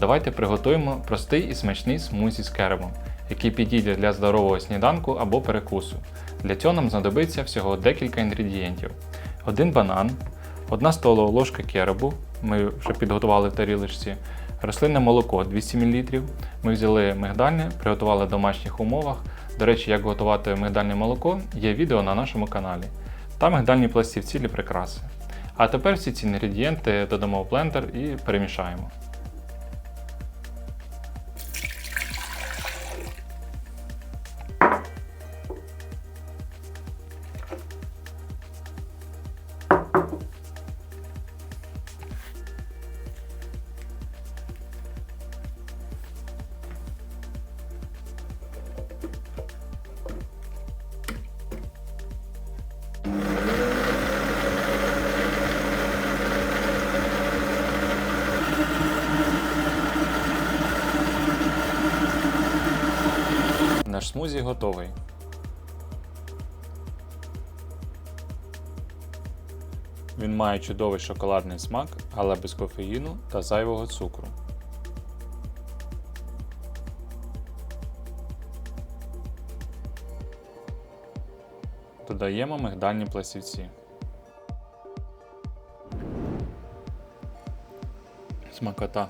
Давайте приготуємо простий і смачний смузі з керемом, який підійде для здорового сніданку або перекусу. Для цього нам знадобиться всього декілька інгредієнтів: один банан, одна столова ложка керебу, ми вже підготували в тарілочці, рослинне молоко 200 мл. Ми взяли мигдальне, приготували в домашніх умовах. До речі, як готувати мигдальне молоко, є відео на нашому каналі. Та мигдальні пластівці для прикраси. А тепер всі ці інгредієнти додамо в блендер і перемішаємо. Наш смузі готовий. Він має чудовий шоколадний смак, але без кофеїну та зайвого цукру. Додаємо мигдальні пластівці. Смакота.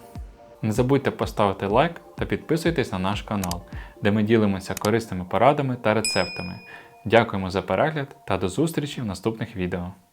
Не забудьте поставити лайк та підписуйтесь на наш канал, де ми ділимося корисними порадами та рецептами. Дякуємо за перегляд та до зустрічі в наступних відео.